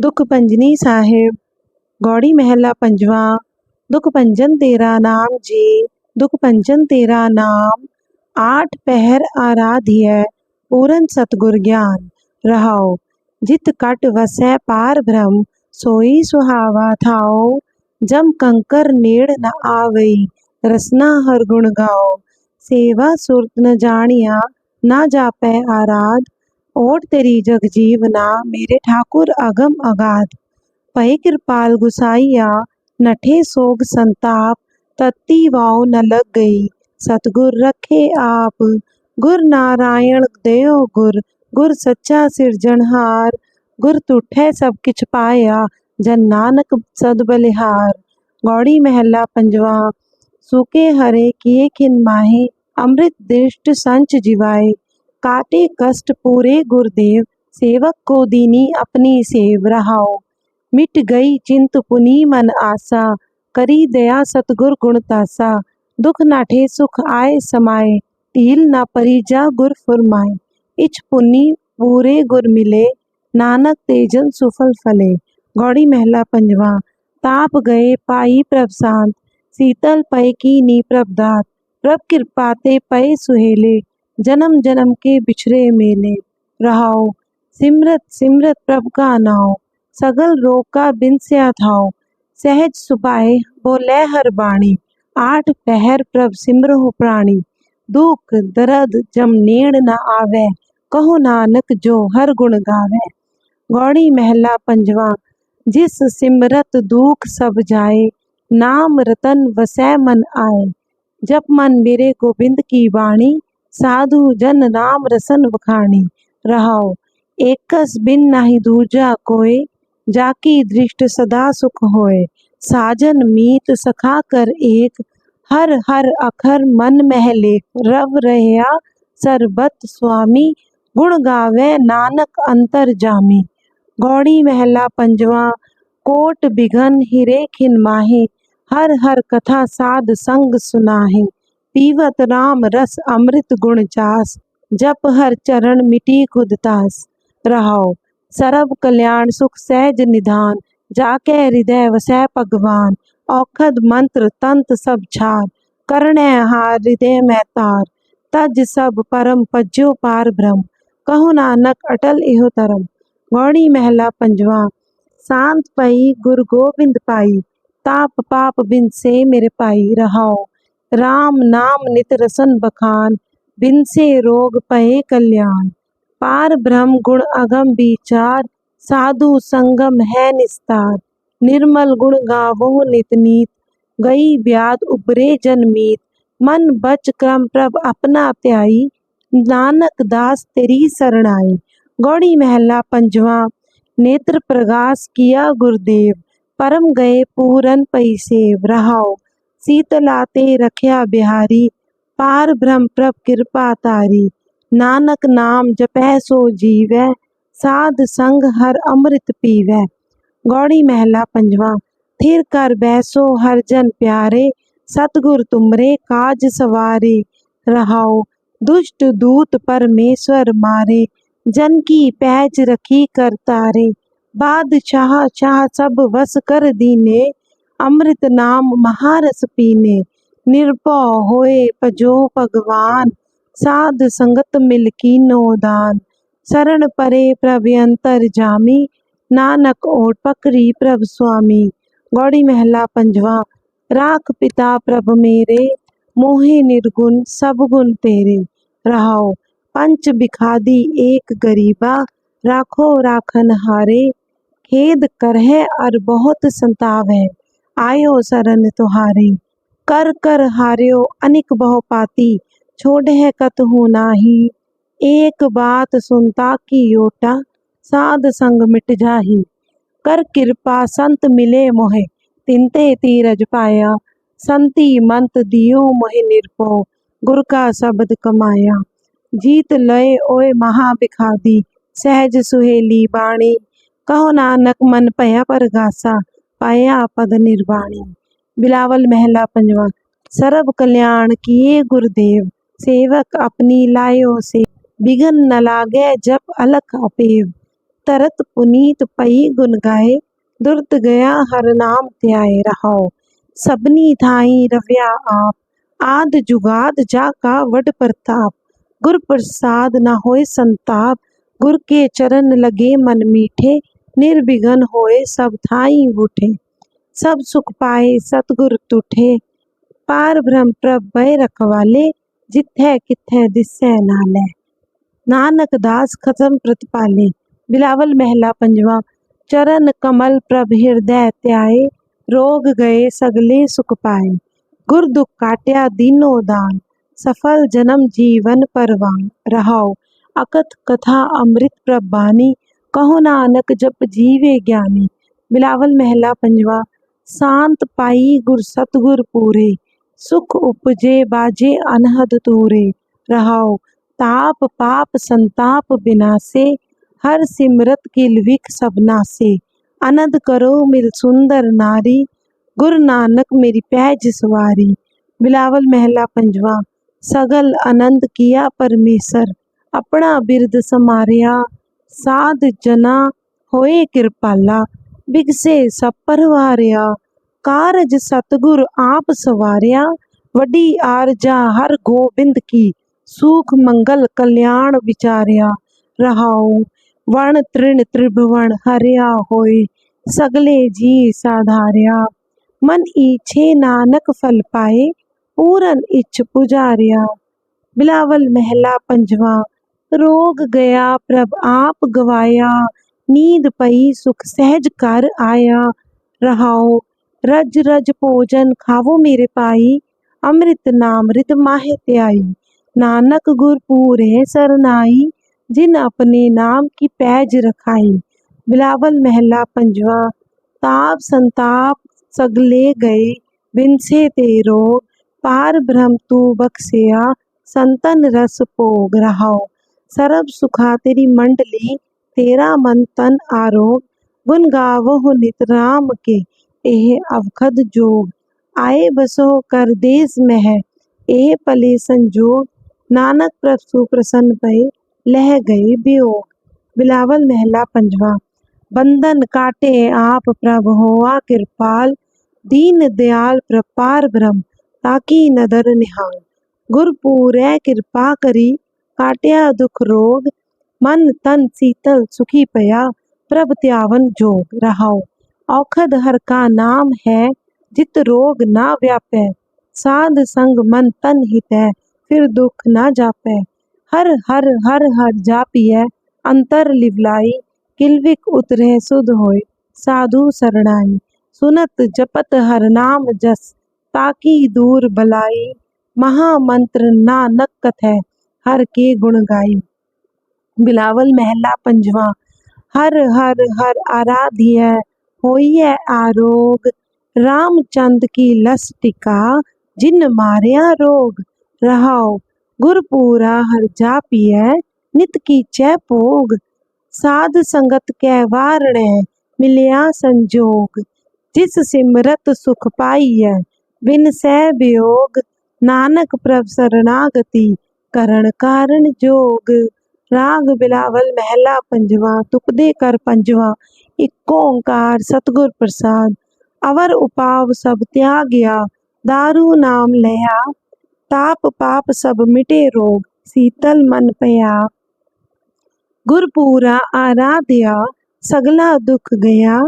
दुख पंजनी साहेब, गौड़ी महला पंजवा, दुख पंजन तेरा नाम जी, दुख पंजन तेरा नाम, आठ पहर आराध्य, पूरन सतगुर ज्ञान, रहाओ, जित कट वसै पार भ्रम, सोई सुहावा थाओ, जम कंकर नेड़ न आवई, रसना हर गुण गाओ, सेवा सुरत न जानिया ना जापै आराध ओट तेरी जग जीवना मेरे ठाकुर अगम अगाध। पय कृपाल गुसाइया नठे सोग संताप, तत्ती वाव न लग गई। सतगुर रखे आप, गुर नारायण देव गुर गुर सच्चा सिरजनहार गुर तुठे सब किच पाया, जन नानक सद बलिहार। गौड़ी महला पंजवा, सूखे हरे किए खिन माहे, अमृत दृष्ट संच जिवाए। काटे कष्ट पूरे गुरुदेव। सेवक को दीनी अपनी सेव रहाओ। मिट गई चिंत पुनी मन आशा। करी दया सतगुर गुण तासा दुख नाठे सुख आए समाए। टील ना परी जा गुर फुरमाए। इच पुनी पूरे गुर मिले। नानक तेजन सुफल फले। गौड़ी महला पंजवा। ताप गए पाई प्रभ शांत शीतल पय की नी प्रभ दात। प्रभ कृपाते पय सुहेले। जन्म जन्म के बिछड़े मेले, रहाओ, सिमरत सिमरत प्रभ का नाओ, सगल रोग का बिन थाओ सहज सुपाए बोले हर बाणी, आठ पहर प्रभ सिमरहु प्राणी। दुख दर्द जम नेड़ न आवे, कहो नानक जो हर गुण गावे। गौड़ी महला पंजवा, जिस सिमरत दुख सब जाए, नाम रतन वसै मन आए। जब मन मेरे गोविंद की वाणी साधु जन नाम रसन बखानी। रहाओ, एकस बिन नाही दूजा कोय जाकी दृष्ट सदा सुख होए। साजन मीत सखा कर एक, हर हर अखर मन महले रव रहया सरबत स्वामी, गुण गावे नानक अंतर जामी। गौड़ी महला पंजवा, कोट बिघन हिरे खिन माहे। हर हर कथा साध संग सुनाहे। पीवत राम रस अमृत गुण चास, जप हर चरण मिटी खुद तास। रहाओ, सरब कल्याण सुख सहज निधान, जाके हृदय वसै भगवान। औखद मंत्र तंत सब छार करण हार हृदय में तार। तज सब परम पज्यो पार ब्रह्म कहो नानक अटल इहो तरम गौड़ी महला पंजवा, शांत पई, गुरु गोविंद पाई। ताप पाप बिन से मेरे पाई। रहाओ राम नाम नित रसन बखान बिन से रोग पहे कल्याण। पार ब्रह्म गुण अगम विचार, साधु संगम है निस्तार। निर्मल गुण गावो नित नीत, गई व्याध उबरे जनमीत मन बच क्रम प्रभ अपना त्याई, नानक दास तेरी शरणाई। गौड़ी महला पंजवा, नेत्र प्रगास किया गुरुदेव। परम गए पूरन पैसेव रहाओ। शीतलाते रख्या बिहारी, पार ब्रह्म प्रभ कृपा तारी। नानक नाम जपह सो जीवै, साध संग हर अमृत पीवै। गौड़ी महला पंजवा, थिर कर बैसो हर जन प्यारे, सतगुर तुमरे काज सवारे। रहाओ, दुष्ट दूत परमेश्वर मारे, जन की पैज रखी कर तारे। बादशाह चाह सब वस कर दीने अमृत नाम महारस पीने निर्भव होए पजो भगवान, साध संगत मिल कीनो दान। शरण परे प्रभ अंतर जामी, नानक ओट पकड़ी प्रभ स्वामी। गौड़ी महला पंजवा, राख पिता प्रभ मेरे, मोहे निर्गुण सब गुण तेरे। रहाओ, पंच बिखादी एक गरीबा, राखो राखन हारे। खेद करहे और बहुत संताव है। आयो शरण तुहारे। कर कर हार्यो अनिक बहु पाती, छोड़ है कतहु नाही। एक बात सुनता की योटा, साध संग मिट जाही। कर कृपा संत मिले मोहे, तिनते तीरज पाया। संति मंत दियो मोहे निरपो, गुर का शब्द कमाया। जीत लय ओए महा बिखादी सहज सुहेली बाणी। कहो नानक मन पया पर गासा पाया पद निर्वाणी। बिलावल महला पंजवा सर्व कल्याण किए गुरुदेव, सेवक अपनी लायो से। बिघन न लागे जप अलख अपेव। तरत पुनीत पई गुन गाए दुर्त गया हर नाम त्याय रहाओ। सबनी थाई रव्या आप, आद जुगाद जाका वड प्रताप। गुर प्रसाद न होए संताप, गुर के चरण लगे मन मीठे निर्विघन होए सब थाई उठे, सब सुख पाए सतगुर तुठे। पार ब्रह्म प्रभ भय रखवाले जिथे किथे दिसै नाले। नानक दास खसम प्रतिपाले, बिलावल महला पंजवा, चरण कमल प्रभ हृदय त्याए। रोग गए सगले सुख पाए, गुर दुख काट्या दीनो दान। सफल जन्म जीवन परवान, रहाओ अकथ कथा अमृत प्रभ बानी। कहो नानक, जप जीवे ज्ञानी। बिलावल महला पंजवा, शांत पाई गुर सतगुर पूरे। सुख उपजे बाजे अनहद तूरे। रहाओ, ताप पाप संताप बिनासे हर सिमरत किलविक सबनासे अनंद करो मिल सुंदर नारी। गुरु नानक मेरी पैज सवारी। बिलावल महला पंजवा, सगल आनंद किया परमेश्वर अपना बिरद समारिया। साध जना होए कृपाला बिगसे सब परवारिया कारज सतगुर आप सवारिया वडी आरजा हर गोबिंद की सुख मंगल कल्याण विचारिया रहाओ वण तृण त्रिभुवन हरिया होए सगले जी साधारिया मन इच्छे नानक फल पाए पूरन इच्छ पुजारिया बिलावल महला पंजवा रोग गया, प्रभ आप गवाया, नींद पई, सुख सहज कर आया। रहाओ, रज रज भोजन खावो मेरे पाई, अमृत नाम रित माहे त्याई। नानक गुर पूरे सरनाई, जिन अपने नाम की पैज रखाई। बिलावल महला पंजवा, ताप संताप सगले गए बिनसे तेरो, पार ब्रह्म तू बख्सिया संतन रस पोग रहाओ। सरब सुखा तेरी मंडली, तेरा मन तन आरोग। गुन गावो नित राम के, एह अवखद जोग। आए बसो कर देश में है एह पले संजोग। नानक प्रभु प्रसन्न भय लह गए वियोग बिलावल महला पंजवा, बंधन काटे आप प्रभ होआ कृपाल। दीन दयाल प्रपार ब्रह्म, ताकि नदर निहाल। गुरपूरै कृपा करी काटिया दुख रोग, मन तन शीतल सुखी पया, प्रभ त्यावन जोग रहाओ। औखद हर का नाम है, जित रोग ना व्यापै। साध संग मन तन हित है फिर दुख ना जापै। हर हर हर हर जापिय, अंतर लिवलाई। किलविक उतरे सुध होय, साधु शरणाई। सुनत जपत हर नाम जस, ताकि दूर बलाई। महामंत्र नानक कथै। हर के गुण गाई। बिलावल महला पंजवा, हर हर हर आराध्य होइए आरोग। रामचंद की लस टिका, जिन मारिया रोग। रहाओ, गुरपूरा हर जापिय नित की चै भोग साध संगत कै वारणे, मिलिया संजोग। जिस सिमरत सुख पाई है बिन सह वियोग नानक प्रभ शरणागति करण कारण जोग राग बिलावल महला पंजवा तुपदे कर पंजवा इको ओंकार सतगुर प्रसाद अवर उपाव सब त्यागया दारू नाम लया ताप पाप सब मिटे रोग शीतल मन पया गुरपूरा आराध्या सगला दुख गया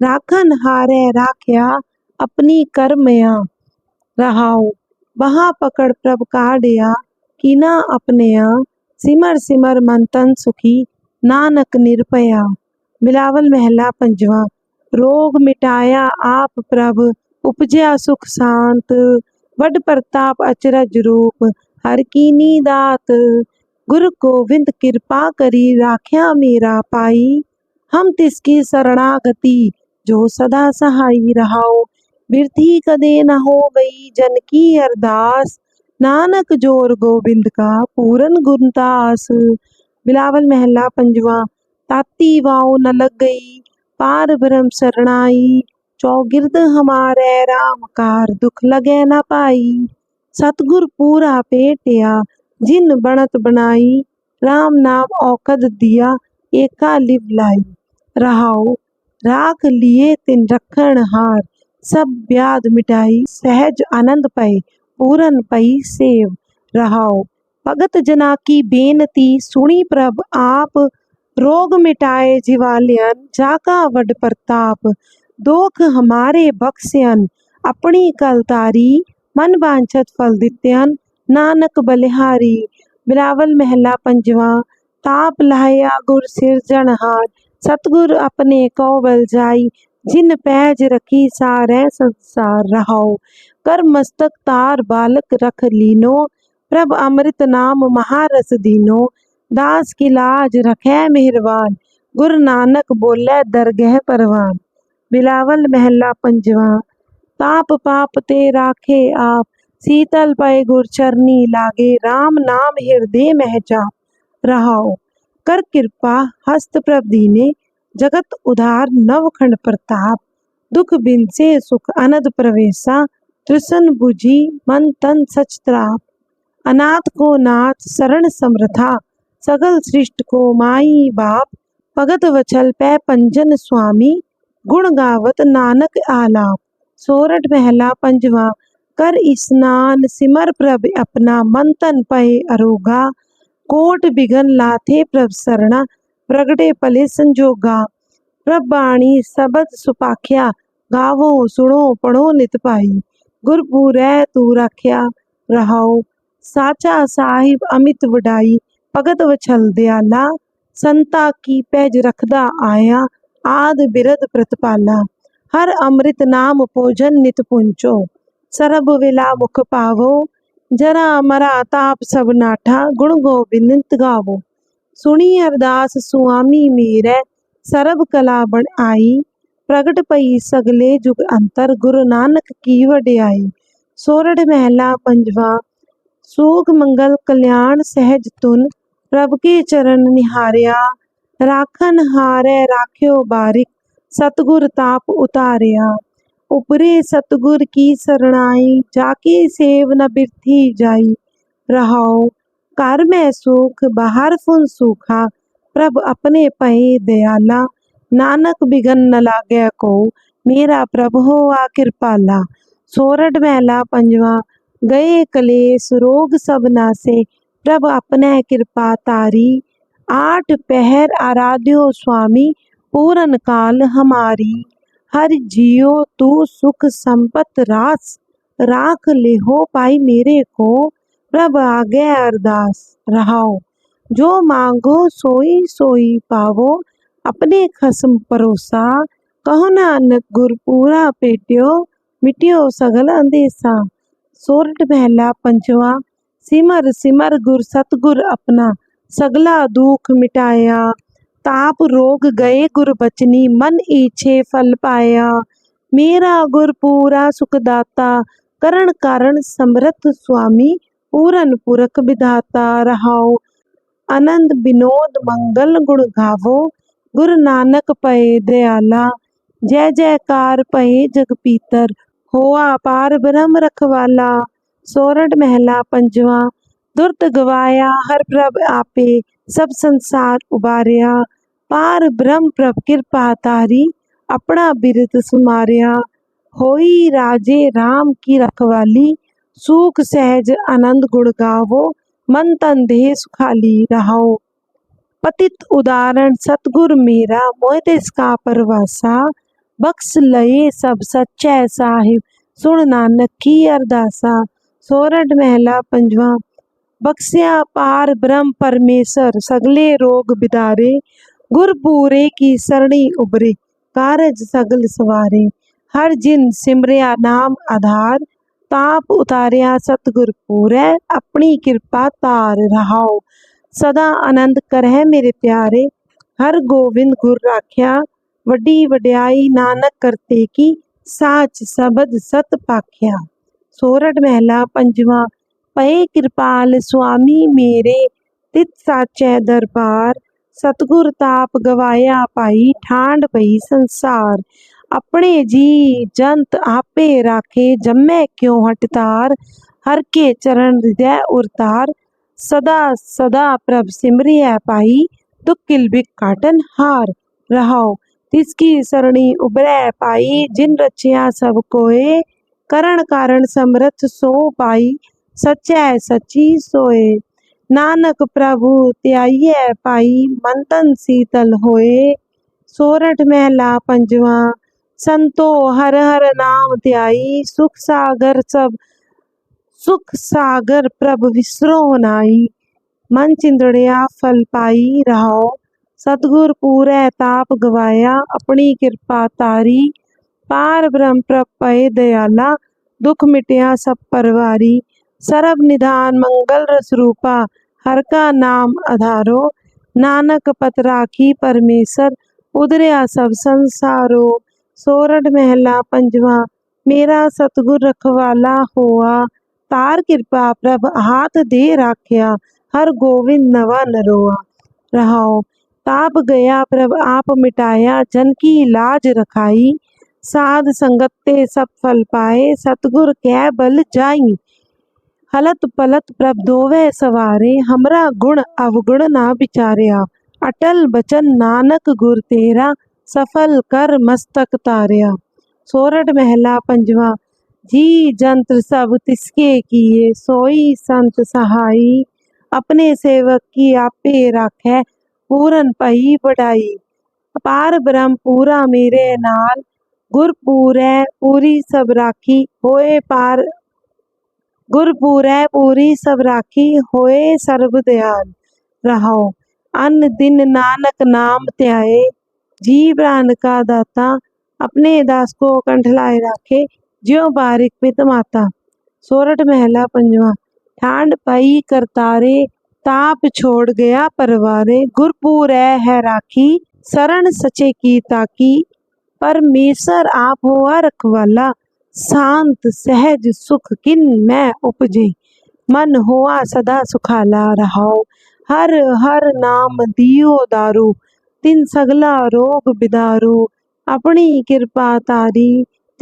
राखन हारे राख्या अपनी कर्मया रहाओ वहाँ पकड़ प्रभ काढ़या कीना अपनया सिमर सिमर मन तन सुखी, नानक निरपया। बिलावल महला पंजवा, रोग मिटाया आप प्रभ, उपजया सुख शांत। वड प्रताप अचरज रूप, हर कीनी दात गुरु गोविंद कृपा करी, राख्या मेरा पाई। हम तिसकी शरणागति, जो सदा सहाई रहाओ। बिरथी कदे न हो गई, जन की अरदास। नानक ज़ोर गोविंद का पूरन गुणतास बिलावल महला पंजवा, ताती वाओ न लग गई, पार ब्रह्म शरणाई। चौगिर्द हमारे राम कार दुख लगे न पाई। सतगुर पूरा पेटिया, जिन बणत बनाई। राम नाम औकद दिया, एका लिब लाई। रहाओ, राख लिए तिन रखन हार, सब ब्याद मिटाई। सहज आनंद पाए पूरन पई सेव रहाओ। भगत जना की बेनती सुनी प्रभ आप, रोग मिटाए जिवालियन जाका वड प्रताप। दोख हमारे बक्सियन अपनी कलतारी मन वांछत फल दित्यन, नानक बलिहारी। बिलावल महला पंजवा, ताप लाया गुर सिर सिरजनहार सतगुर अपने को बल जाई, जिन पैज रखी सारे संसार रहाओ। कर मस्तक तार बालक रख लीनो। प्रभ अमृत नाम महारस दीनो। दास की लाज रखे मेहरबान। गुरु नानक बोले, दरगह परवान। बिलावल महला पंजवा। ताप पाप ते राखे आप। शीतल पय गुरचरनी लागे। राम नाम हृदय महचा रहाओ। कर कृपा हस्त प्रभ दीने। जगत उधार नवखंड प्रताप। दुख बिन से सुख अनद प्रवेशा। त्रिसन बुझी मन तन सच त्राप। अनाथ को नाथ शरण समृथा सगल सृष्ट को माई बाप। भगत वचल पै पंजन स्वामी। गुण गावत नानक आलाप। सोरठ महला पंजवा। कर स्नान सिमर प्रभ अपना। मन तन पय अरोगा। कोट बिघन लाथे प्रभ सरणा प्रगटे पले संजोगा। प्रभ बाणी सबद सुपाख्या। गावो सुनो पढ़ो नित पाई ਗੁਰਪੂਰੈ ਤੂ ਰਾਖਿਆ ਰਹਾਉ ਸਾਚਾ ਸਾਹਿਬ ਅਮਿਤ ਵਡਾਈ, ਭਗਤ ਵਛਲ ਦਿਆਲਾ। ਸੰਤਾ ਕੀ ਪੈਜ ਰਖਦਾ ਆਇਆ, ਆਦ ਬਿਰਦ ਪ੍ਰਤਪਾਲਾ। ਹਰ ਅੰਮ੍ਰਿਤ ਨਾਮ ਭੋਜਨ ਨਿਤ ਪੁੰਚੋ। ਸਰਬ ਵਿਲਾ ਮੁਖ ਪਾਵੋ। ਜਰਾ ਮਰਾ ਤਾਪ ਸਭ ਨਾਠਾ, ਗੁਣ ਗੋਬਿੰਦ ਗਾਵੋ। ਸੁਣੀ ਅਰਦਾਸ ਸੁਆਮੀ ਮੀਰੈ, ਸਰਬ ਕਲਾ ਬਣ ਆਈ। ਪ੍ਰਗਟ ਪਈ ਸਗਲੇ ਜੁਗ ਅੰਤਰ, ਗੁਰੂ ਨਾਨਕ ਕੀ ਵਡਿਆਈ? ਸੋਰੜ ਮਹਿਲਾ ਪੰਜਵਾ ਸੂਖ ਮੰਗਲ ਕਲਿਆਣ ਸਹਿਜ ਤੁਨ ਪ੍ਰਭ ਕੇ ਚਰਨ ਨਿਹਾਰਿਆ? ਰਾਖਨ ਹਾਰੈ ਰਾਖਿਓ ਬਾਰਿਕ, ਸਤਗੁਰ ਤਾਪ ਉਤਾਰਿਆ। ਉਪਰੇ ਸਤਗੁਰ ਕੀ ਸਰਣਾਈ, ਜਾ ਕੇ ਸੇਵ ਨ ਬਿਰਥੀ ਜਾਈ? ਰਹਾਉ ਘਰ ਮੈਂ ਸੁਖ, ਬਾਹਰ ਫੁਨ ਸੁਖਾ, ਪ੍ਰਭ ਆਪਣੇ ਪਏ ਦਿਆਲਾ। नानक बिघन न लागे को। मेरा प्रभु आ कृपाला सोरठ मैला पंजवा। गए कलेस रोग सब नासे। प्रभ अपने कृपा तारी। आठ पहर आराध्यो स्वामी। पूरन काल हमारी। हर जियो तू सुख संपत रास। राख ले हो पाई मेरे को। प्रभ आगे अरदास। रहाओ। जो मांगो सोई सोई पावो। अपने खसम परोसा, कहो नानक गुर पूरा पेटियो, मिटियो सगल अंदेसा। सोरठ महला पंचवा, सिमर सिमर गुर सतगुर अपना, सगला दुख मिटाया। ताप रोग गए गुर बचनी, मन इच्छे फल पाया। मेरा गुर पूरा सुखदाता, करण कारण समर्थ स्वामी, पूरन पुरख विधाता रहाओ, आनंद विनोद मंगल गुण गावो गुरु नानक पए दयाला जय जयकार पए जग पीतर होआ पार ब्रह्म रखवाला सोरठ महला पंजवा दुर्त गवाया हर प्रभ आपे सब संसार उबारिया पार ब्रह्म प्रभ कृपा तारी अपना बिरत सुमारिया होई राजे राम की रखवाली सुख सहज आनंद गुण गावो मन तन देह सुखाली रहाओ पतित उदाहरण, सतगुर मेरा, मोहित इसका परवासा। बख्श लये सब सच्चै साहिब, सुन नानक की अरदासा। सोरठ महला पंजवा, बख्शिया पार ब्रह्म परमेश्वर सगले रोग बिदारे। गुरपूरे की सरणी उबरे, कारज सगल सवारे। हर जिन सिमरिया नाम आधार, ताप उतारिया सतगुर पूरै, अपनी कृपा तार रहाओ। सदा आनंद करह मेरे प्यारे हर गोविंद गुर राख्या वड्डी वड्याई नानक करते की साच सबद सत पाख्या सोरठ महला पंजवा ਪਏ ਕਿਰਪਾਲ ਸੁਆਮੀ ਮੇਰੇ ਤਿਤ ਸਾਚੈ ਦਰਬਾਰ ਸਤਗੁਰ ਤਾਪ ਗਵਾਇਆ ਪਾਈ ਠਾਂਡ ਪਈ ਸੰਸਾਰ ਆਪਣੇ ਜੀ ਜੰਤ ਆਪੇ ਰਾਖੇ ਜੰਮੈ ਕਿਉ ਹਟਤਾਰ ਹਰ ਕੇ ਚਰਨ ਹਿਰਦੈ ਉਰਤਾਰ सदा सदा प्रभ सिमरी है पाही, दुख किलबिक काटन हार रहाओ। तिसकी सरणी उबरै पाई जिन रचिया सब कोए, करण कारण समरथ सो पाई सचै सची सोए। नानक प्रभु त्याई है पाई मंतन शीतल होए। सोरठ महला पंजवा, संतो हर हर नाम त्याई, सुख सागर सब सुख सागर प्रभ विसरो नाई मन चिंदड़िया फल पाई रहो। सतगुर पूरे ताप गवाया। अपनी कृपा तारी। पार ब्रह्म प्रभ पए दयाला। दुख मिटिया सब परवारी। सरब निधान मंगल रस रूपा। हर का नाम आधारो नानक पत राखी परमेश्वर उदरिया सब संसारो। सोरठ महला पंजवा। मेरा सतगुर रखवाला होआ। तार कृपा प्रभ हाथ दे राख्या, हर गोविंद नवा नरोआ। रहाओ, ताप गया प्रभ आप मिटाया, जन की लाज रखाई। साध संगत ते सब फल पाए, सतगुर कै बल जाई। हलत पलत प्रभ धोवे सवारे, हमरा गुण अवगुण ना बिचारिया। अटल बचन नानक गुर तेरा, सफल कर मस्तक तारिया। सोरठ महला पंजवा जी, जंत्र सब तिसके किए, सोई संत सहाई। अपने सेवक की आपे राखे, पूरन पही बढ़ाई। अपार ब्रह्म पूरा मेरे नाल गुरपूरै पूरी सब राखी, होए पार गुरपूरै पूरी सब राखी, होए सर्व दयाल रहो अन्न दिन नानक नाम त्याए जी प्राण का दाता, अपने दास को कंठलाए राखे। ज्यो बारिक पित माता, सोरठ महला पंजवा, ठांड पई करतारे, ताप छोड़ गया परवारे, गुरपुर है राखी, शरण सचे की ताकी परमेश्वर आप हुआ रखवाला, शांत, सहज, सुख किन मैं उपजे। मन हुआ सदा सुखाला रहाओ, हर हर नाम दियो दारू, तिन सगला रोग बिदारू, अपनी कृपा तारी